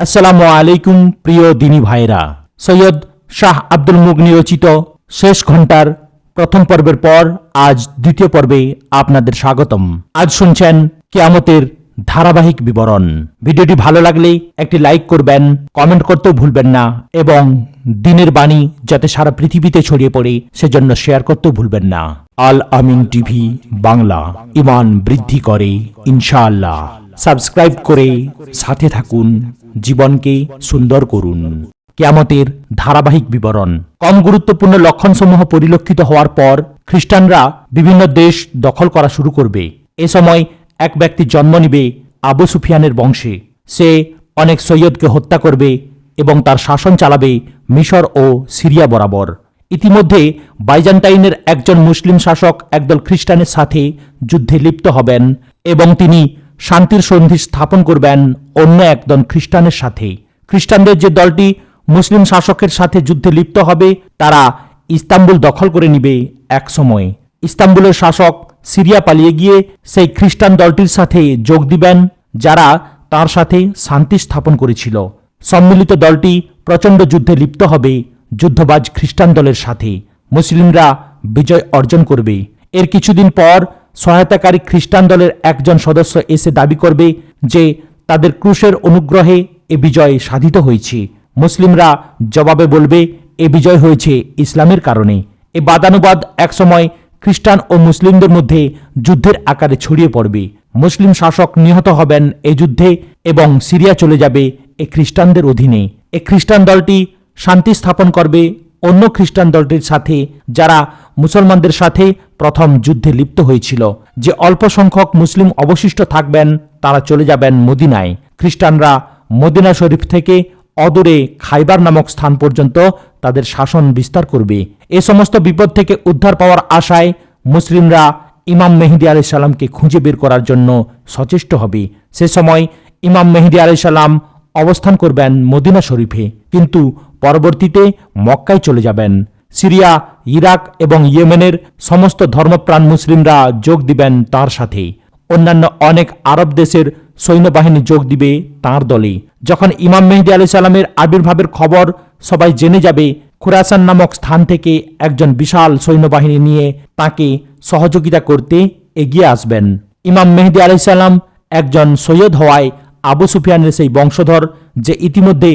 আসসালামু আলাইকুম, প্রিয় দিনী ভাইরা সৈয়দ শাহ আব্দুল মুগনি রচিত শেষ ঘণ্টার প্রথম পর্বের পর আজ দ্বিতীয় পর্বে আপনাদের স্বাগতম। আজ শুনছেন কেয়ামতের ধারাবাহিক বিবরণ। ভিডিওটি ভালো লাগলে একটি লাইক করবেন, কমেন্ট করতেও ভুলবেন না এবং দিনের বাণী যাতে সারা পৃথিবীতে ছড়িয়ে পড়ে সেজন্য শেয়ার করতেও ভুলবেন না। আল আমিন টিভি, বাংলা, ইমান বৃদ্ধি করে, ইনশাআল্লাহ। সাবস্ক্রাইব করে সাথে থাকুন, জীবনকে সুন্দর করুন। কেয়ামতের ধারাবাহিক বিবরণ। কম গুরুত্বপূর্ণ লক্ষণসমূহ পরিলক্ষিত হওয়ার পর খ্রিস্টানরা বিভিন্ন দেশ দখল করা শুরু করবে। এ সময় এক ব্যক্তি জন্ম নিবে আবু সুফিয়ানের বংশে। সে অনেক সৈয়দকে হত্যা করবে এবং তার শাসন চালাবে মিশর ও সিরিয়া বরাবর। ইতিমধ্যে বাইজান্টাইনের একজন মুসলিম শাসক একদল খ্রিস্টানের সাথে যুদ্ধে লিপ্ত হবেন এবং তিনি শান্তির সন্ধি স্থাপন করবেন অন্য একদল খ্রিস্টানের সাথে খ্রিস্টানদের যে দলটি মুসলিম শাসকের সাথে যুদ্ধে লিপ্ত হবে, তারা ইস্তাম্বুল দখল করে নিবে এক সময় ইস্তাম্বুলের শাসক সিরিয়া পালিয়ে গিয়ে সেই খ্রিস্টান দলটির সাথে যোগ দিবেন, যারা তার সাথে শান্তি স্থাপন করেছিল। সম্মিলিত দলটি প্রচণ্ড যুদ্ধে লিপ্ত হবে যুদ্ধবাজ খ্রিস্টান দলের সাথে। মুসলিমরা বিজয় অর্জন করবে। এর কিছুদিন পর সহায়তাকারী খ্রিস্টান দলের একজন সদস্য এসে দাবি করবে যে তাদের ক্রুশের অনুগ্রহে এ বিজয় সাধিত হয়েছে। মুসলিমরা জবাবে বলবে, এ বিজয় হয়েছে ইসলামের কারণে। এ বাদানুবাদ একসময় খ্রিস্টান ও মুসলিমদের মধ্যে যুদ্ধের আকারে ছড়িয়ে পড়বে। মুসলিম শাসক নিহত হবেন এ যুদ্ধে এবং সিরিয়া চলে যাবে এ খ্রিস্টানদের অধীনে। এ খ্রিস্টান দলটি শান্তি স্থাপন করবে অন্য খ্রিস্টান দলটির সাথে যারা মুসলমানদের সাথে প্রথম যুদ্ধে লিপ্ত হয়েছিল। যে অল্প সংখ্যক মুসলিম অবশিষ্ট থাকবেন, তারা চলে যাবেন মদিনায়। খ্রিস্টানরা মদিনা শরীফ থেকে অদূরে খাইবার নামক স্থান পর্যন্ত তাদের শাসন বিস্তার করবে। এ সমস্ত বিপদ থেকে উদ্ধার পাওয়ার আশায় মুসলিমরা ইমাম মেহেদি আলি সাল্লামকে খুঁজে বের করার জন্য সচেষ্ট হবে। সে সময় ইমাম মেহেদি আলি সাল্লাম অবস্থান করবেন মদিনা শরীফে। কিন্তু পরবর্তীতে মক্কায় চলে যাবেন। সিরিয়া, ইরাক এবং ইয়েমেনের সমস্ত ধর্মপ্রাণ মুসলিমরা যোগ দিবেন তার সাথে। অন্যান্য অনেক আরব দেশের সৈন্যবাহিনী যোগ দিবে তার দলে। যখন ইমাম মেহেদি আলি সাল্লামের আবির্ভাবের খবর সবাই জেনে যাবে, খুরাসান নামক স্থান থেকে একজন বিশাল সৈন্যবাহিনী নিয়ে তাকে সহযোগিতা করতে এগিয়ে আসবেন। ইমাম মেহেদি আলি সাল্লাম একজন সৈয়দ হওয়ায় আবু সুফিয়ানের সেই বংশধর, যে ইতিমধ্যে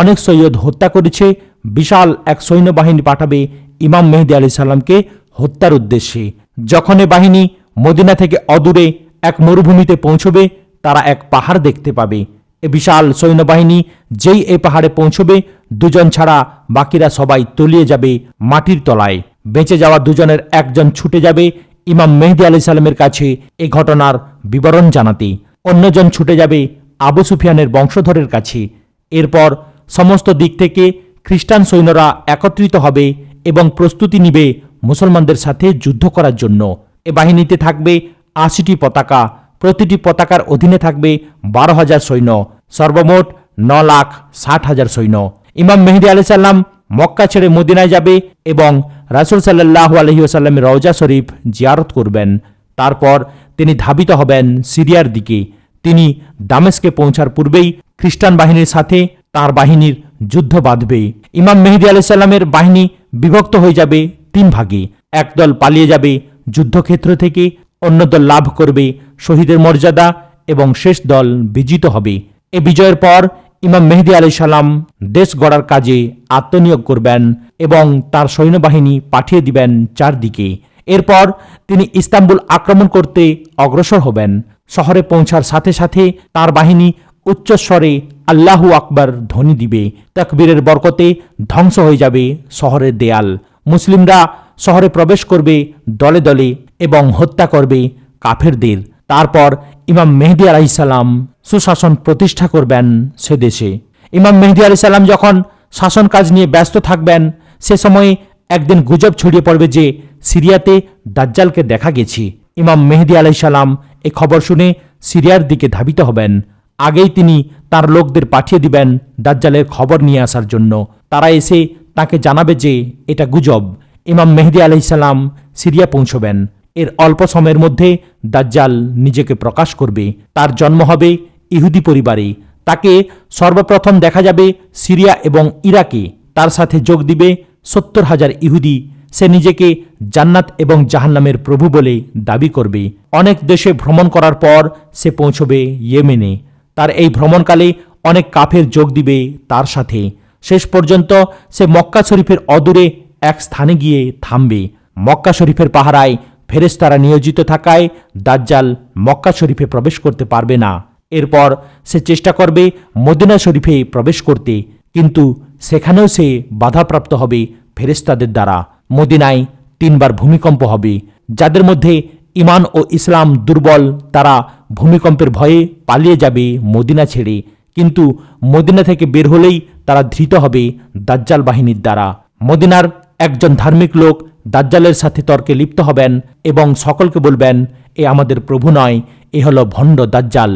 অনেক সৈয়দ হত্যা করেছে বিশাল এক সৈন্যবাহিনী পাঠাবে ইমাম মেহেদি আলি সাল্লামকে হত্যার উদ্দেশ্যে। যখন এ বাহিনী মদিনা থেকে অদূরে এক মরুভূমিতে পৌঁছবে, তারা এক পাহাড় দেখতে পাবে। এ বিশাল সৈন্যবাহিনী যেই এ পাহাড়ে পৌঁছবে, দুজন ছাড়া বাকিরা সবাই তলিয়ে যাবে মাটির তলায়। বেঁচে যাওয়া দুজনের একজন ছুটে যাবে ইমাম মেহেদি আলি সাল্লামের কাছে এ ঘটনার বিবরণ জানাতে। অন্যজন ছুটে যাবে আবু সুফিয়ানের বংশধরের কাছে। এরপর সমস্ত দিক থেকে খ্রিস্টান সৈন্যরা একত্রিত হবে এবং প্রস্তুতি নিবে মুসলমানদের সাথে যুদ্ধ করার জন্য। এ বাহিনীতে থাকবে আশিটি পতাকা, প্রতিটি পতাকার অধীনে থাকবে বারো হাজার সৈন্য, সর্বমোট ন লাখ ষাট হাজার সৈন্য। ইমাম মেহেদি আলি সাল্লাম মক্কা ছেড়ে মদিনায় যাবে এবং রাসুল সাল্লাহ আলহিউসাল্লামের রওজা শরীফ জিয়ারত করবেন। তারপর তিনি ধাবিত হবেন সিরিয়ার দিকে। তিনি দামেস্কে পৌঁছার পূর্বেই খ্রিস্টান বাহিনীর সাথে তার বাহিনীর যুদ্ধ বাঁধবে। ইমাম মেহেদি আলাইসাল্লামের বাহিনী বিভক্ত হয়ে যাবে তিন ভাগে। একদল পালিয়ে যাবে যুদ্ধক্ষেত্র থেকে অন্য দল লাভ করবে শহীদের মর্যাদা এবং শেষ দল বিজিত হবে। এ বিজয়ের পর ইমাম মেহেদি আলি সাল্লাম দেশ গড়ার কাজে আত্মনিয়োগ করবেন এবং তার সৈন্যবাহিনী পাঠিয়ে দিবেন চারদিকে। এরপর তিনি ইস্তাম্বুল আক্রমণ করতে অগ্রসর হবেন। শহরে পৌঁছার সাথে সাথে তার বাহিনী উচ্চস্বরে আল্লাহু আকবার ধ্বনি দিবে, তাকবীরের বরকতে ধ্বংস হয়ে যাবে শহরের দেয়াল। মুসলিমরা শহরে প্রবেশ করবে দলে দলে এবং হত্যা করবে কাফেরদের। তারপর ইমাম মেহেদি আলাইসাল্লাম সুশাসন প্রতিষ্ঠা করবেন সে দেশে। ইমাম মেহেদি আলাইসাল্লাম যখন শাসন কাজ নিয়ে ব্যস্ত থাকবেন, সে সময়ে একদিন গুজব ছড়িয়ে পড়বে যে সিরিয়াতে দাজ্জালকে দেখা গেছে। ইমাম মেহেদি আলাইসাল্লাম এ খবর শুনে সিরিয়ার দিকে ধাবিত হবেন। আগেই তিনি তার লোকদের পাঠিয়ে দিবেন দাজ্জালের খবর নিয়ে আসার জন্য। তারা এসে তাকে জানাবে যে এটা গুজব। ইমাম মেহেদি আলাইসাল্লাম সিরিয়া পৌঁছবেন। এর অল্প সময়ের মধ্যে দাজ্জাল নিজেকে প্রকাশ করবে। তার জন্ম হবে ইহুদি পরিবারে। তাকে সর্বপ্রথম দেখা যাবে সিরিয়া এবং ইরাকে। তার সাথে যোগ দিবে সত্তর হাজার ইহুদি। সে নিজেকে জান্নাত এবং জাহান্নামের প্রভু বলে দাবি করবে। অনেক দেশে ভ্রমণ করার পর সে পৌঁছবে ইয়েমেনে। তার এই ভ্রমণকালে অনেক কাফের যোগ দিবে তার সাথে। শেষ পর্যন্ত সে মক্কা শরীফের অদূরে এক স্থানে গিয়ে থামবে। মক্কা শরীফের পাহারায় ফেরেশতারা নিয়োজিত থাকায় দাজ্জাল মক্কা শরীফে প্রবেশ করতে পারবে না। এরপর সে চেষ্টা করবে মদিনা শরীফে প্রবেশ করতে, কিন্তু সেখানেও সে বাধাপ্রাপ্ত হবে ফেরেশতাদের দ্বারা। মদিনায় তিনবার ভূমিকম্প হবে, যাদের মধ্যে ইমান ও ইসলাম দুর্বল, তারা ভূমিকম্পের ভয়ে পালিয়ে যাবে মদিনা ছেড়ে। কিন্তু মদিনা থেকে বের হলেই তারা ধৃত হবে দাজ্জাল বাহিনীর দ্বারা। মদিনার একজন ধার্মিক লোক দাজ্জালের সাথে তর্কে লিপ্ত হবেন এবং সকলকে বলবেন, এ আমাদের প্রভু নয়, এ হল ভণ্ড দাজ্জাল।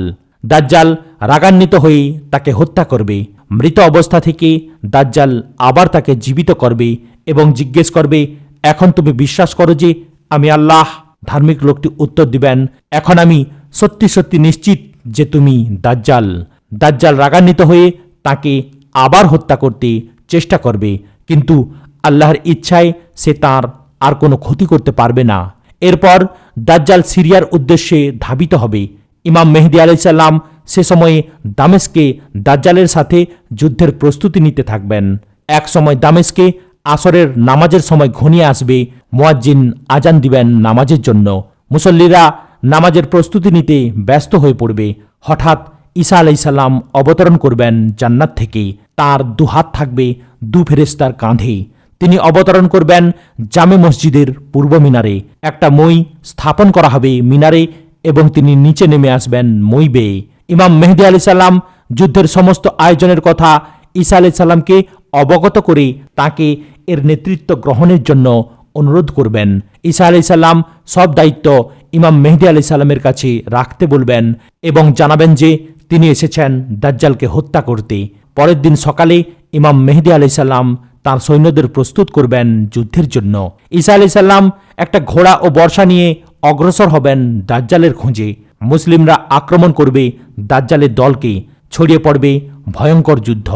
দাজ্জাল রাগান্বিত হয়ে তাকে হত্যা করবে। মৃত অবস্থা থেকে দাজ্জাল আবার তাকে জীবিত করবে এবং জিজ্ঞেস করবে, এখন তুমি বিশ্বাস করো যে আমি আল্লাহ? ধার্মিক লোকটি উত্তর দিবেন, এখন আমি সত্যি সত্যি নিশ্চিত যে তুমি দাজ্জাল। দাজ্জাল রাগান্বিত হয়ে তাকে আবার হত্যা করতে চেষ্টা করবে, কিন্তু আল্লাহর ইচ্ছায় সে তার আর কোনো ক্ষতি করতে পারবে না। এরপর দাজ্জাল সিরিয়ার উদ্দেশ্যে ধাবিত হবে। ইমাম মেহেদি আলাইসাল্লাম সে সময়ে দামেস্কে দাজ্জালের সাথে যুদ্ধের প্রস্তুতি নিতে থাকবেন। এক সময় দামেস্কে আসরের নামাজের সময় ঘনিয়ে আসবে, মোয়াজ্জিন আজান দিবেন নামাজের জন্য। মুসল্লিরা নামাজের প্রস্তুতি নিতে ব্যস্ত হয়ে পড়বে। হঠাৎ ঈসা আলাইসাল্লাম অবতরণ করবেন জান্নাত থেকে। তার দুহাত থাকবে দু ফেরেস্তার কাঁধে। তিনি অবতরণ করবেন জামে মসজিদের পূর্ব মিনারে। একটা মই স্থাপন করা হবে মিনারে এবং তিনি নিচে নেমে আসবেন মই বেয়ে ইমাম মেহদি আলি সাল্লাম যুদ্ধের সমস্ত আয়োজনের কথা ঈসা আলি সাল্লামকে অবগত করে তাকে এর নেতৃত্ব গ্রহণের জন্য অনুরোধ করবেন। ঈসা আলি সাল্লাম সব দায়িত্ব ইমাম মেহদি আলি সাল্লামের কাছে রাখতে বলবেন এবং জানাবেন যে তিনি এসেছেন দাজ্জালকে হত্যা করতে। পরের দিন সকালে ইমাম মেহদি আলি সাল্লাম তার সৈন্যদের প্রস্তুত করবেন যুদ্ধের জন্য। ঈসা আলি সাল্লাম একটা ঘোড়া ও বর্ষা নিয়ে অগ্রসর হবেন দাজ্জালের খোঁজে। মুসলিমরা আক্রমণ করবে দাজ্জালের দলকে। ছড়িয়ে পড়বে ভয়ঙ্কর যুদ্ধ।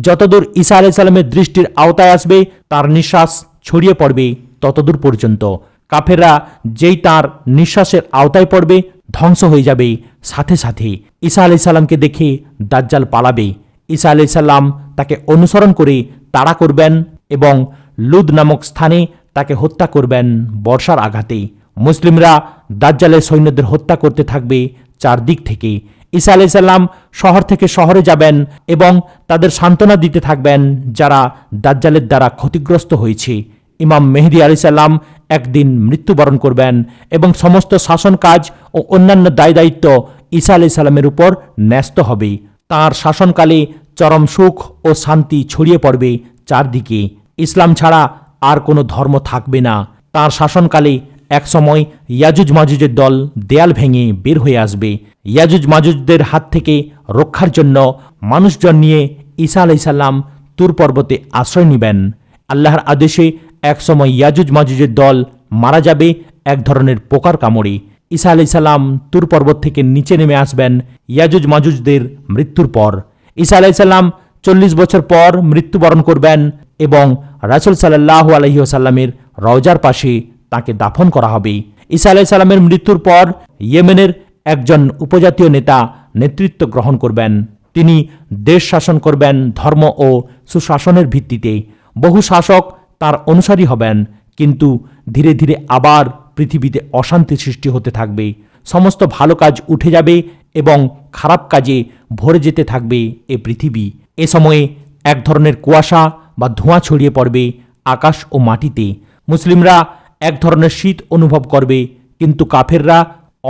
যতদূর ঈসা আলাই সাল্লামের দৃষ্টির আওতায় আসবে, তার নিঃশ্বাস ছড়িয়ে পড়বে ততদূর পর্যন্ত। কাফেররা যেই তার নিঃশ্বাসের আওতায় পড়বে, ধ্বংস হয়ে যাবে। সাথে সাথে ঈসা আলাই সাল্লামকে দেখে দাজ্জাল পালাবে। ঈসা আলাই সাল্লাম তাকে অনুসরণ করে তাড়া করবেন এবং লুদ নামক স্থানে তাকে হত্যা করবেন বর্ষার আঘাতে। মুসলিমরা দাজ্জালের সৈন্যদের হত্যা করতে থাকবে চারদিক থেকে। ঈসা আলাই সাল্লাম শহর থেকে শহরে যাবেন এবং তাদের সান্ত্বনা দিতে থাকবেন যারা দাজ্জালের দ্বারা ক্ষতিগ্রস্ত হয়েছে। ইমাম মেহেদি আলি সাল্লাম একদিন মৃত্যুবরণ করবেন এবং সমস্ত শাসন কাজ ও অন্যান্য দায় দায়িত্ব ঈসা আলি সাল্লামের উপর ন্যস্ত হবে। তার শাসনকালে চরম সুখ ও শান্তি ছড়িয়ে পড়বে চারদিকে। ইসলাম ছাড়া আর কোনো ধর্ম থাকবে না। তার শাসনকালে একসময় ইয়াজুজ মাজুজের দল দেয়াল ভেঙে বের হয়ে আসবে। ইয়াজুজ মাজুজদের হাত থেকে রক্ষার জন্য মানুষজন নিয়ে ঈসা আলাইসাল্লাম তুর পর্বতে আশ্রয় নেবেন। আল্লাহর আদেশে একসময় ইয়াজুজ মাজুজের দল মারা যাবে এক ধরনের পোকার কামড়ে। ঈসা আলাইসাল্লাম তুর পর্বত থেকে নিচে নেমে আসবেন ইয়াজুজ মাজুজদের মৃত্যুর পর। ঈসা আলাইসাল্লাম চল্লিশ বছর পর মৃত্যুবরণ করবেন এবং রাসুল সাল্লাহ আলহিহাসাল্লামের রওজার পাশে তাকে দাফন করা হবে। ঈসা আলাহ সাল্লামের মৃত্যুর পর ইয়েমেনের একজন উপজাতীয় নেতা নেতৃত্ব গ্রহণ করবেন। তিনি দেশ শাসন করবেন, ধর্ম ও সুশাসনের ভিত্তিতে। বহু শাসক তার অনুসারী হবেন, কিন্তু ধীরে ধীরে আবার পৃথিবীতে অশান্তি সৃষ্টি হতে থাকবে। সমস্ত ভালো কাজ উঠে যাবে এবং খারাপ কাজে ভরে যেতে থাকবে এ পৃথিবী। এ সময়ে এক ধরনের কুয়াশা বা ধোঁয়া ছড়িয়ে পড়বে আকাশ ও মাটিতে। মুসলিমরা এক ধরনের শীত অনুভব করবে, কিন্তু কাফেররা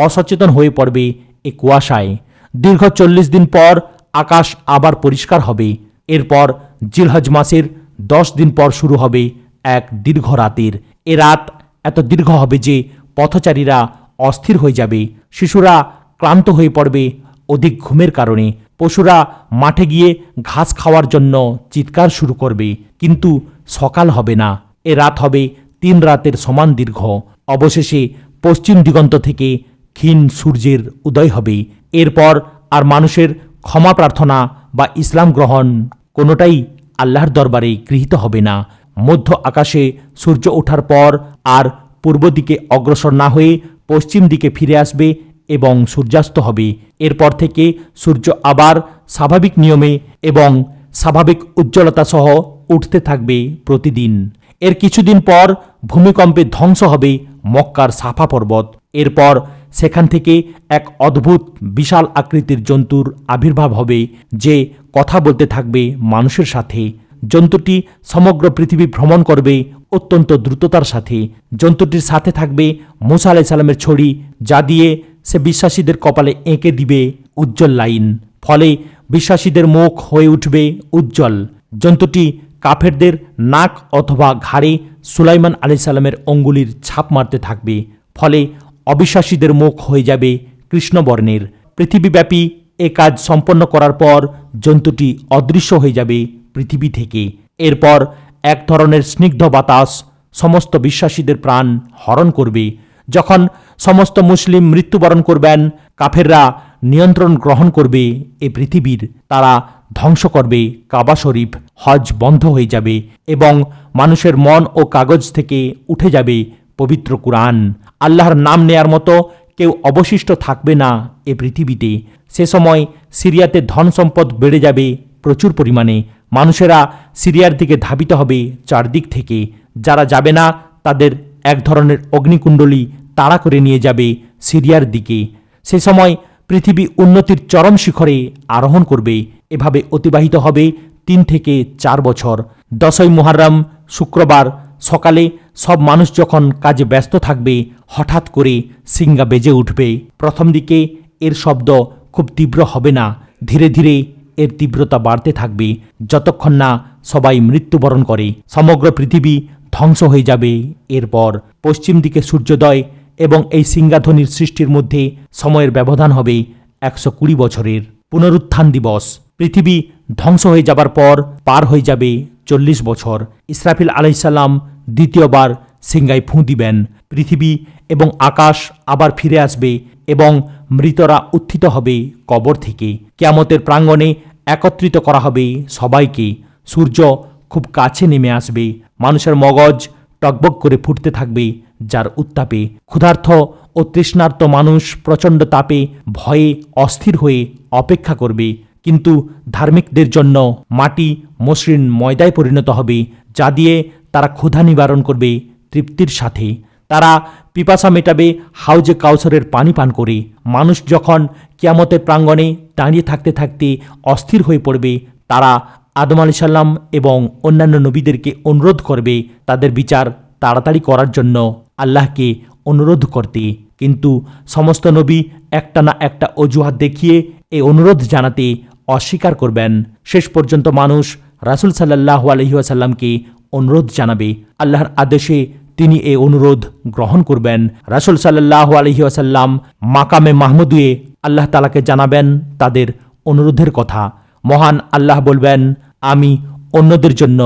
অসচেতন হয়ে পড়বে এ কুয়াশায়। দীর্ঘ চল্লিশ দিন পর আকাশ আবার পরিষ্কার হবে। এরপর জিলহজ মাসের দশ দিন পর শুরু হবে এক দীর্ঘ রাতের। এ রাত এত দীর্ঘ হবে যে পথচারীরা অস্থির হয়ে যাবে, শিশুরা ক্লান্ত হয়ে পড়বে অধিক ঘুমের কারণে। পশুরা মাঠে গিয়ে ঘাস খাওয়ার জন্য চিৎকার শুরু করবে, কিন্তু সকাল হবে না। এ রাত হবে তিন রাতের সমান দীর্ঘ। অবশেষে পশ্চিম দিগন্ত থেকে ক্ষীণ সূর্যের উদয় হবে। এরপর আর মানুষের ক্ষমা প্রার্থনা বা ইসলাম গ্রহণ কোনোটাই আল্লাহর দরবারে গৃহীত হবে না। মধ্য আকাশে সূর্য ওঠার পর আর পূর্ব দিকে অগ্রসর না হয়ে পশ্চিম দিকে ফিরে আসবে এবং সূর্যাস্ত হবে। এরপর থেকে সূর্য আবার স্বাভাবিক নিয়মে এবং স্বাভাবিক উজ্জ্বলতা সহ উঠতে থাকবে প্রতিদিন। এর কিছুদিন পর ভূমিকম্পে ধ্বংস হবে মক্কার সাফা পর্বত। এরপর সেখান থেকে এক অদ্ভুত, বিশাল আকৃতির জন্তুর আবির্ভাব হবে যে কথা বলতে থাকবে মানুষের সাথে। জন্তুটি সমগ্র পৃথিবী ভ্রমণ করবে অত্যন্ত দ্রুততার সাথে। জন্তুটির সাথে থাকবে মুসা আলাই সাল্লামের ছড়ি যা দিয়ে সে বিশ্বাসীদের কপালে এঁকে দিবে উজ্জ্বল লাইন। ফলে বিশ্বাসীদের মুখ হয়ে উঠবে উজ্জ্বল। জন্তুটি কাফেরদের নাক অথবা ঘাড়ে সুলাইমান আলি সাল্লামের অঙ্গুলির ছাপ মারতে থাকবে, ফলে অবিশ্বাসীদের মুখ হয়ে যাবে কৃষ্ণবর্ণের। পৃথিবীব্যাপী এ কাজ সম্পন্ন করার পর জন্তুটি অদৃশ্য হয়ে যাবে পৃথিবী থেকে। এরপর এক ধরনের স্নিগ্ধ বাতাস সমস্ত বিশ্বাসীদের প্রাণ হরণ করবে। যখন সমস্ত মুসলিম মৃত্যুবরণ করবেন, কাফেররা নিয়ন্ত্রণ গ্রহণ করবে এ পৃথিবীর। তারা ধ্বংস করবে। কাবা শরীফ, হজ বন্ধ হয়ে যাবে এবং মানুষের মন ও কাগজ থেকে উঠে যাবে পবিত্র কুরআন। আল্লাহর নাম নেয়ার মতো কেউ অবশিষ্ট থাকবে না এ পৃথিবীতে। সে সময় সিরিয়াতে ধন সম্পদ বেড়ে যাবে প্রচুর পরিমাণে। মানুষেরা সিরিয়ার দিকে ধাবিত হবে চারদিক থেকে। যারা যাবে না, তাদের এক ধরনের অগ্নিকুণ্ডলী তাড়া করে নিয়ে যাবে সিরিয়ার দিকে। সে সময় পৃথিবী উন্নতির চরম শিখরে আরোহণ করবে, এভাবে অতিবাহিত হবে তিন থেকে চার বছর। দশই মুহাররম, শুক্রবার, সকালে সব মানুষ যখন কাজে ব্যস্ত থাকবে, হঠাৎ করে সিঙ্গা বেজে উঠবে। প্রথম দিকে এর শব্দ খুব তীব্র হবে না, ধীরে ধীরে এর তীব্রতা বাড়তে থাকবে, যতক্ষণ না সবাই মৃত্যুবরণ করে। সমগ্র পৃথিবী ধ্বংস হয়ে যাবে এরপর। পশ্চিম দিকে সূর্যোদয় এবং এই সিংহাধ্বনির সৃষ্টির মধ্যে সময়ের ব্যবধান হবে একশো কুড়ি বছরের। পুনরুত্থান দিবস। পৃথিবী ধ্বংস হয়ে যাবার পর পার হয়ে যাবে চল্লিশ বছর। ইসরাফিল আলাইসাল্লাম দ্বিতীয়বার সিংগায় ফুঁ দিবেন। পৃথিবী এবং আকাশ আবার ফিরে আসবে এবং মৃতরা উত্থিত হবে কবর থেকে। কেয়ামতের প্রাঙ্গণে একত্রিত করা হবে সবাইকে। সূর্য খুব কাছে নেমে আসবে। মানুষের মগজ টকবক করে ফুটতে থাকবে, যার উত্তাপে ক্ষুধার্থ ও তৃষ্ণার্ত মানুষ প্রচণ্ড তাপে, ভয়ে অস্থির হয়ে অপেক্ষা করবে। কিন্তু ধার্মিকদের জন্য মাটি মসৃণ ময়দায় পরিণত হবে, যা দিয়ে তারা ক্ষুধা নিবারণ করবে তৃপ্তির সাথে। তারা পিপাসা মেটাবে, হাউজে কাউসারের পানি পান করে। মানুষ যখন কিয়ামতের প্রাঙ্গণে দাঁড়িয়ে থাকতে থাকতে অস্থির হয়ে পড়বে, তারা আদম আলি সাল্লাম এবং অন্যান্য নবীদেরকে অনুরোধ করবে তাদের বিচার তাড়াতাড়ি করার জন্য আল্লাহকে অনুরোধ করতে। কিন্তু সমস্ত নবী একটা না একটা অজুহাত দেখিয়ে এই অনুরোধ জানাতে অস্বীকার করবেন। শেষ পর্যন্ত মানুষ রাসুল সাল্লাহ আলহিহাসাল্লামকে অনুরোধ জানাবে। আল্লাহর আদেশে তিনি এ অনুরোধ গ্রহণ করবেন। রাসুল সাল্লাহ আলহিহাসাল্লাম মাকামে মাহমুদুয়ে আল্লাহ তালাকে জানাবেন তাদের অনুরোধের কথা। মহান আল্লাহ বলবেন, আমি অন্যদের জন্য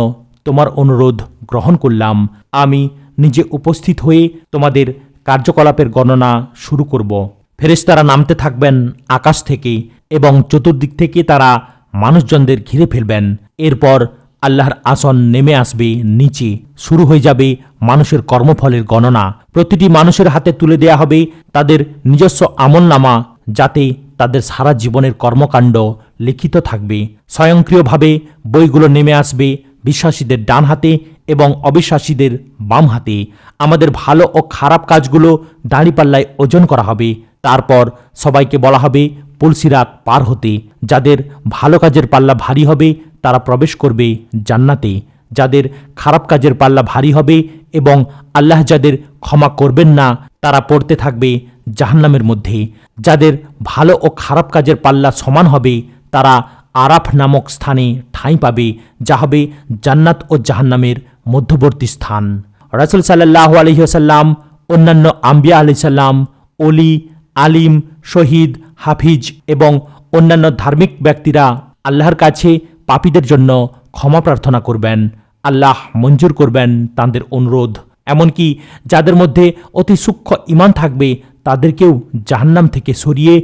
তোমার অনুরোধ গ্রহণ করলাম। আমি নিজে উপস্থিত হয়ে তোমাদের কার্যকলাপের গণনা শুরু করব। ফেরেশতারা নামতে থাকবেন আকাশ থেকে এবং চতুর্দিক থেকে তারা মানুষজনদের ঘিরে ফেলবেন। এরপর আল্লাহর আসন নেমে আসবে, নিচে শুরু হয়ে যাবে মানুষের কর্মফলের গণনা। প্রতিটি মানুষের হাতে তুলে দেয়া হবে তাদের নিজস্ব আমলনামা যাতে তাদের সারা জীবনের কর্মকাণ্ড লিখিত থাকবে। স্বয়ংক্রিয়ভাবে বইগুলো নেমে আসবে বিশ্বাসীদের ডান হাতে এবং অবিশ্বাসীদের বাম হাতে। আমাদের ভালো ও খারাপ কাজগুলো দাঁড়িপাল্লায় ওজন করা হবে। তারপর সবাইকে বলা হবে পুলসিরাত পার হতে। যাদের ভালো কাজের পাল্লা ভারী হবে, তারা প্রবেশ করবে জান্নাতে। যাদের খারাপ কাজের পাল্লা ভারী হবে এবং আল্লাহ যাদের ক্ষমা করবেন না, তারা পড়তে থাকবে জাহান্নামের মধ্যে, যাদের ভালো ও খারাপ কাজের পাল্লা সমান হবে, তারা আরাফ নামক স্থানে ঠাঁই পাবে, যা হবে জান্নাত ও জাহান্নামের মধ্যবর্তী স্থান। রাসুল সাল্লাহ আলহিহাসাল্লাম অন্যান্য আম্বিয়া আলিসাল্লাম অলি আলিম, শহীদ, হাফিজ এবং অন্যান্য ধার্মিক ব্যক্তিরা আল্লাহর কাছে পাপীদের জন্য ক্ষমা প্রার্থনা করবেন, আল্লাহ মঞ্জুর করবেন তাদের অনুরোধ। এমনকি যাদের মধ্যে অতি সূক্ষ্ম ইমান থাকবে তাদেরকেও জাহান্নাম থেকে সরিয়ে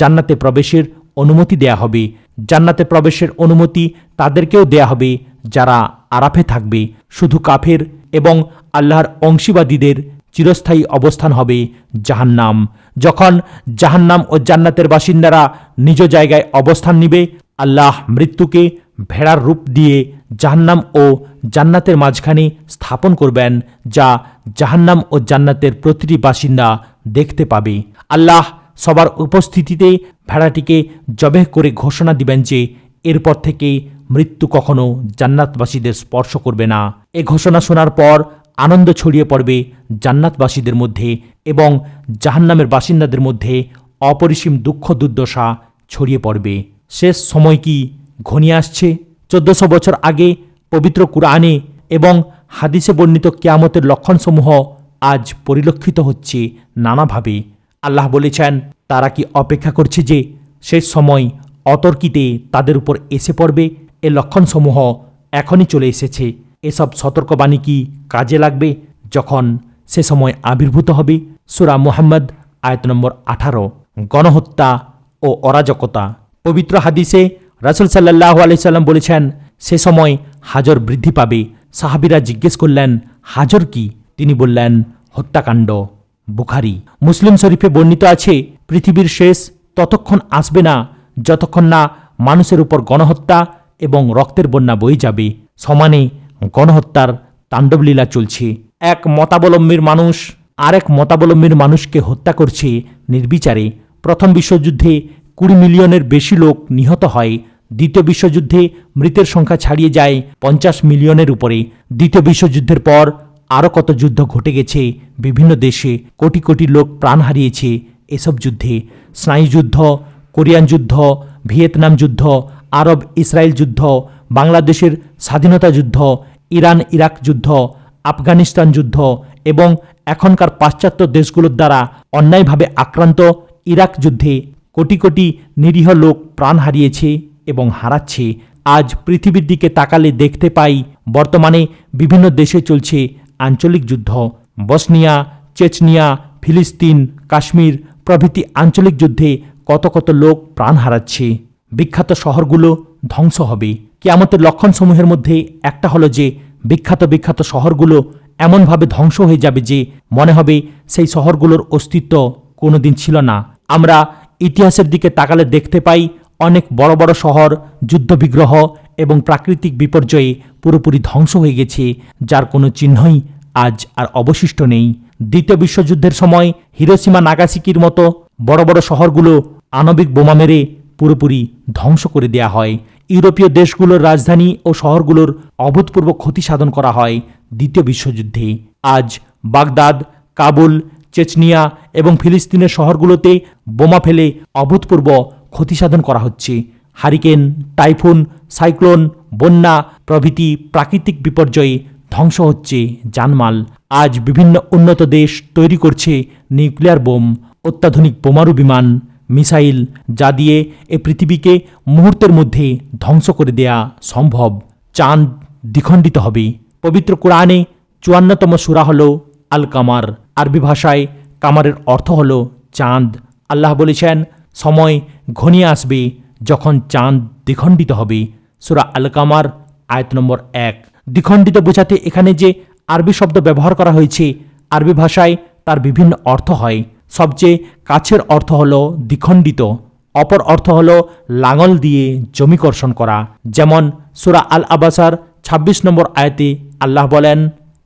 জান্নাতে প্রবেশের অনুমতি দেয়া হবে। জান্নাতে প্রবেশের অনুমতি তাদেরকেও দেয়া হবে যারা আরাফে থাকবে। শুধু কাফের এবং আল্লাহর অংশীবাদীদের চিরস্থায়ী অবস্থান হবে জাহান্নাম। যখন জাহান্নাম ও জান্নাতের বাসিন্দারা নিজ জায়গায় অবস্থান নিবে, আল্লাহ মৃত্যুকে ভেড়ার রূপ দিয়ে জাহান্নাম ও জান্নাতের মাঝখানে স্থাপন করবেন, যা জাহান্নাম ও জান্নাতের প্রতিটি বাসিন্দা দেখতে পাবে। আল্লাহ সবার উপস্থিতিতে ভেড়াটিকে জবেহ করে ঘোষণা দিবেন যে, এরপর থেকে মৃত্যু কখনো জান্নাতবাসীদের স্পর্শ করবে না। এ ঘোষণা শোনার পর আনন্দ ছড়িয়ে পড়বে জান্নাতবাসীদের মধ্যে এবং জাহান্নামের বাসিন্দাদের মধ্যে অপরিসীম দুঃখ দুর্দশা ছড়িয়ে পড়বে। শেষ সময় কি ঘনিয়ে আসছে? চোদ্দশো বছর আগে পবিত্র কুরআনে এবং হাদিসে বর্ণিত কেয়ামতের লক্ষণসমূহ আজ পরিলক্ষিত হচ্ছে নানাভাবে। আল্লাহ বলেছেন, তারা কি অপেক্ষা করছে যে শেষ সময় অতর্কিতে তাদের উপর এসে পড়বে? এ লক্ষণসমূহ এখনই চলে এসেছে। এসব সতর্কবাণী কি কাজে লাগবে যখন সে সময় আবির্ভূত হবে? সুরা মুহাম্মদ, আয়ত নম্বর আঠারো। গণহত্যা ও অরাজকতা। পবিত্র হাদিসে রাসুল সাল্লাহ আলাইসাল্লাম বলেছেন, সে সময় হাজর বৃদ্ধি পাবে। সাহাবিরা জিজ্ঞেস করলেন, হাজর কি? তিনি বললেন হত্যাকাণ্ড, বুখারি। মুসলিম শরীফে বর্ণিত আছে, পৃথিবীর শেষ ততক্ষণ আসবে না, যতক্ষণ না মানুষের উপর গণহত্যা এবং রক্তের বন্যা বয়ে যাবে। সমানে গণহত্যার তাণ্ডবলীলা চলছে। এক মতাবলম্বীর মানুষ আরেক মতাবলম্বীর মানুষকে হত্যা করছে নির্বিচারে। প্রথম বিশ্বযুদ্ধে কুড়ি মিলিয়নের বেশি লোক নিহত হয়। দ্বিতীয় বিশ্বযুদ্ধে মৃতের সংখ্যা ছাড়িয়ে যায় পঞ্চাশ মিলিয়নের উপরে। দ্বিতীয় বিশ্বযুদ্ধের পর আরও কত যুদ্ধ ঘটে গেছে, বিভিন্ন দেশে কোটি কোটি লোক প্রাণ হারিয়েছে, এসব যুদ্ধে স্নায়ুযুদ্ধ কোরিয়ান যুদ্ধ, ভিয়েতনাম যুদ্ধ, আরব ইসরায়েল যুদ্ধ, বাংলাদেশের স্বাধীনতা যুদ্ধ, ইরান ইরাক যুদ্ধ, আফগানিস্তান যুদ্ধ এবং এখনকার পাশ্চাত্য দেশগুলোর দ্বারা অন্যায়ভাবে আক্রান্ত ইরাক যুদ্ধে কোটি কোটি নিরীহ লোক প্রাণ হারিয়েছে এবং হারাচ্ছে। আজ পৃথিবীর দিকে তাকালে দেখতে পাই, বর্তমানে বিভিন্ন দেশে চলছে আঞ্চলিক যুদ্ধ, বসনিয়া, চেচনিয়া, ফিলিস্তিন, কাশ্মীর প্রভৃতি আঞ্চলিক যুদ্ধে কত কত লোক প্রাণ হারাচ্ছে। বিখ্যাত শহরগুলো ধ্বংস হবে। কেয়ামতের লক্ষণসমূহের মধ্যে একটা হলো যে, বিখ্যাত বিখ্যাত শহরগুলো এমনভাবে ধ্বংস হয়ে যাবে যে, মনে হবে সেই শহরগুলোর অস্তিত্ব কোনোদিন ছিল না। আমরা ইতিহাসের দিকে তাকালে দেখতে পাই অনেক বড় বড় শহর, যুদ্ধবিগ্রহ এবং প্রাকৃতিক বিপর্যয়ে পুরোপুরি ধ্বংস হয়ে গেছে, যার কোনো চিহ্নই আজ আর অবশিষ্ট নেই। দ্বিতীয় বিশ্বযুদ্ধের সময় হিরোসীমা নাগাসিকির মতো বড় বড় শহরগুলো আণবিক বোমা মেরে পুরোপুরি ধ্বংস করে দেয়া হয়। ইউরোপীয় দেশগুলোর রাজধানী ও শহরগুলোর অভূতপূর্ব ক্ষতি সাধন করা হয় দ্বিতীয় বিশ্বযুদ্ধে। আজ বাগদাদ, কাবুল, চেচনিয়া এবং ফিলিস্তিনের শহরগুলোতে বোমা ফেলে অভূতপূর্ব ক্ষতি সাধন করা হচ্ছে। হারিকেন, টাইফুন, সাইক্লোন, বন্যা প্রভৃতি প্রাকৃতিক বিপর্যয়ে ধ্বংস হচ্ছে জানমাল। আজ বিভিন্ন উন্নত দেশ তৈরি করছে নিউক্লিয়ার বোম, অত্যাধুনিক বোমারু বিমান, মিসাইল, যা দিয়ে এ পৃথিবীকে মুহূর্তের মধ্যে ধ্বংস করে দেয়া সম্ভব। চাঁদ দ্বিখণ্ডিত হবে। পবিত্র কোরআনে চুয়ান্নতম সুরা হল আল কামার আরবি ভাষায় কামারের অর্থ হল চাঁদ। আল্লাহ বলেছেন, সময় ঘনিয়ে আসবে যখন চাঁদ দ্বিখণ্ডিত হবে, সুরা আল কামার আয়ত নম্বর এক। দ্বিখণ্ডিত বোঝাতে এখানে যে আরবি শব্দ ব্যবহার করা হয়েছে, আরবি ভাষায় তার বিভিন্ন অর্থ হয়। সবচেয়ে কাছের অর্থ হল দ্বিখণ্ডিত, অপর অর্থ হল লাঙল দিয়ে জমি কর্ষণ করা। যেমন সুরা আল আবাসার ২৬ নম্বর আয়াতে আল্লাহ বলেন,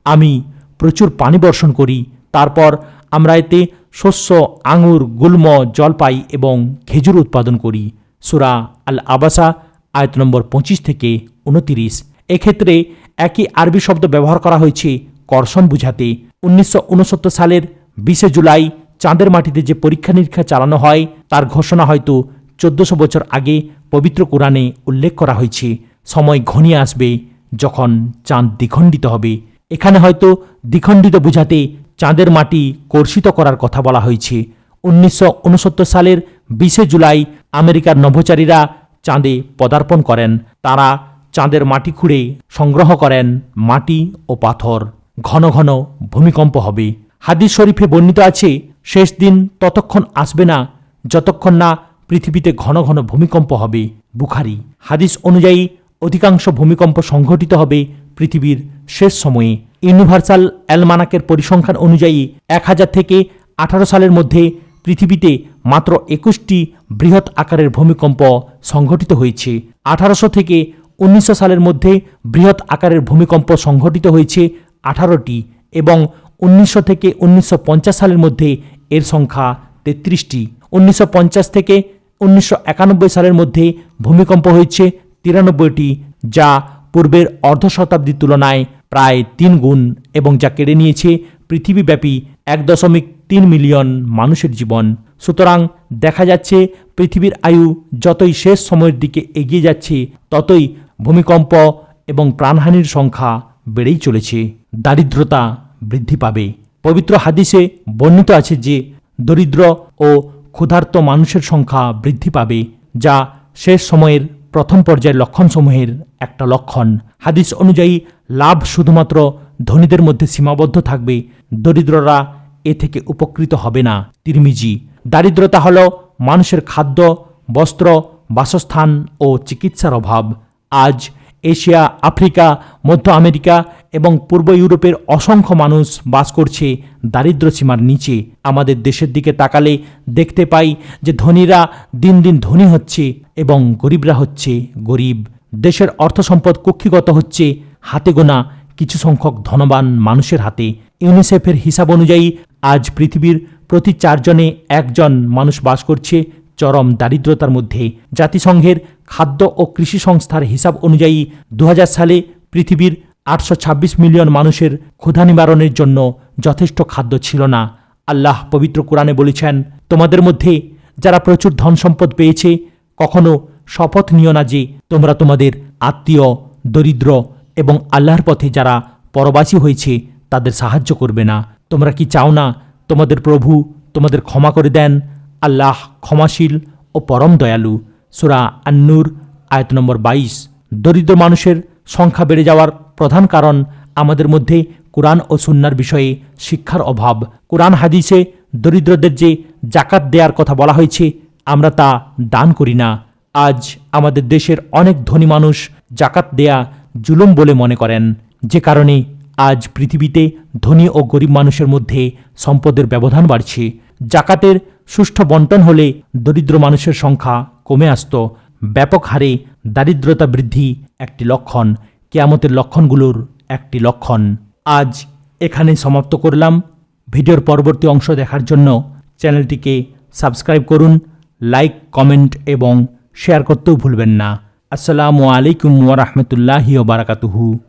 আমি প্রচুর পানি বর্ষণ করি, তারপর আমরা এতে শস্য, আঙুর, গুল্ম, জলপাই এবং খেজুর উৎপাদন করি। সুরা আল আবাসা আয়ত নম্বর পঁচিশ থেকে উনতিরিশ। এক্ষেত্রে একই আরবি শব্দ ব্যবহার করা হয়েছে কর্ষণ বুঝাতে। উনিশশো উনসত্তর সালের বিশে জুলাই চাঁদের মাটিতে যে পরীক্ষা নিরীক্ষা চালানো হয়, তার ঘোষণা হয়তো চোদ্দশো বছর আগে পবিত্র কোরআনে উল্লেখ করা হয়েছে। সময় ঘনিয়ে আসবে যখন চাঁদ দ্বিখণ্ডিত হবে। এখানে হয়তো দ্বিখণ্ডিত বুঝাতে চাঁদের মাটি কর্ষিত করার কথা বলা হয়েছে। উনিশশো উনসত্তর সালের বিশে জুলাই আমেরিকার নভোচারীরা চাঁদে পদার্পণ করেন। তারা চাঁদের মাটি খুঁড়ে সংগ্রহ করেন মাটি ও পাথর। ঘন ঘন ভূমিকম্প হবে। হাদিস শরীফে বর্ণিত আছে, শেষ দিন ততক্ষণ আসবে না, যতক্ষণ না পৃথিবীতে ঘন ঘন ভূমিকম্প হবে। বুখারি। হাদিস অনুযায়ী, অধিকাংশ ভূমিকম্প সংঘটিত হবে পৃথিবীর শেষ সময়ে। ইউনিভার্সাল অ্যালমানাকের পরিসংখ্যান অনুযায়ী, এক হাজার থেকে আঠারো সালের মধ্যে পৃথিবীতে মাত্র একুশটি বৃহৎ আকারের ভূমিকম্প সংঘটিত হয়েছে। আঠারোশো থেকে উনিশশো সালের মধ্যে বৃহৎ আকারের ভূমিকম্প সংঘটিত হয়েছে আঠারোটি এবং উনিশশো থেকে উনিশশো পঞ্চাশ সালের মধ্যে এর সংখ্যা তেত্রিশটি। উনিশশো পঞ্চাশ থেকে উনিশশো একানব্বই সালের মধ্যে ভূমিকম্প হয়েছে তিরানব্বইটি, যা পূর্বের অর্ধ শতাব্দীর তুলনায় প্রায় তিন গুণ এবং যা কেড়ে নিয়েছে পৃথিবীব্যাপী এক দশমিক তিন মিলিয়ন মানুষের জীবন। সুতরাং দেখা যাচ্ছে পৃথিবীর আয়ু যতই শেষ সময়ের দিকে এগিয়ে যাচ্ছে, ততই ভূমিকম্প এবং প্রাণহানির সংখ্যা বেড়েই চলেছে। দারিদ্রতা বৃদ্ধি পাবে। পবিত্র হাদিসে বর্ণিত আছে যে, দরিদ্র ও ক্ষুধার্ত মানুষের সংখ্যা বৃদ্ধি পাবে, যা শেষ সময়ের প্রথম পর্যায়ের লক্ষণসমূহের একটা লক্ষণ। হাদিস অনুযায়ী, লাভ শুধুমাত্র ধনীদের মধ্যে সীমাবদ্ধ থাকবে। দরিদ্ররা এ থেকে উপকৃত হবে না। তিরমিজি, দারিদ্রতা হল মানুষের খাদ্য, বস্ত্র, বাসস্থান ও চিকিৎসার অভাব। আজ এশিয়া, আফ্রিকা, মধ্য আমেরিকা এবং পূর্ব ইউরোপের অসংখ্য মানুষ বাস করছে দারিদ্র সীমার নিচে। আমাদের দেশের দিকে তাকালে দেখতে পাই যে ধনীরা দিন দিন ধনী হচ্ছে এবং গরিবরা হচ্ছে গরিব। দেশের অর্থ সম্পদ কুক্ষিগত হচ্ছে হাতে গোনা কিছু সংখ্যক ধনবান মানুষের হাতে। ইউনিসেফের হিসাব অনুযায়ী আজ পৃথিবীর প্রতি চারজনে একজন মানুষ বাস করছে চরম দারিদ্রতার মধ্যে। জাতিসংঘের খাদ্য ও কৃষি সংস্থার হিসাব অনুযায়ী দু হাজার সালে পৃথিবীর আটশো ছাব্বিশ মিলিয়ন মানুষের ক্ষুধা নিবারণের জন্য যথেষ্ট খাদ্য ছিল না। আল্লাহ পবিত্র কোরআনে বলেছেন, তোমাদের মধ্যে যারা প্রচুর ধন সম্পদ পেয়েছে, কখনো শপথ নিও না যে তোমরা তোমাদের আত্মীয়, দরিদ্র এবং আল্লাহর পথে যারা পরবাসী হয়েছে তাদের সাহায্য করবে না। তোমরা কি চাও না তোমাদের প্রভু তোমাদের ক্ষমা করে দেন? আল্লাহ ক্ষমাশীল ও পরম দয়ালু। সুরা আন্নুর, আয়ত নম্বর বাইশ। দরিদ্র মানুষের সংখ্যা বেড়ে যাওয়ার প্রধান কারণ আমাদের মধ্যে কোরআন ও সুন্নার বিষয়ে শিক্ষার অভাব। কোরআন হাদিসে দরিদ্রদের যে জাকাত দেওয়ার কথা বলা হয়েছে, আমরা তা দান করি না। আজ আমাদের দেশের অনেক ধনী মানুষ জাকাত দেয়া জুলুম বলে মনে করেন। যে কারণে আজ পৃথিবীতে ধনী ও গরিব মানুষের মধ্যে সম্পদের ব্যবধান বাড়ছে। জাকাতের সুষ্ঠু বন্টন হলে দরিদ্র মানুষের সংখ্যা কমে আসত। ব্যাপক হারে দারিদ্রতা বৃদ্ধি একটি লক্ষণ, কেয়ামতের লক্ষণগুলোর একটি লক্ষণ। আজ এখানে সমাপ্ত করলাম। ভিডিওর পরবর্তী অংশ দেখার জন্য চ্যানেলটিকে সাবস্ক্রাইব করুন, লাইক, কমেন্ট এবং শেয়ার করতেও ভুলবেন না। আসসালামু আলাইকুম ওরহমতুল্লাহি বারাকাতুহু।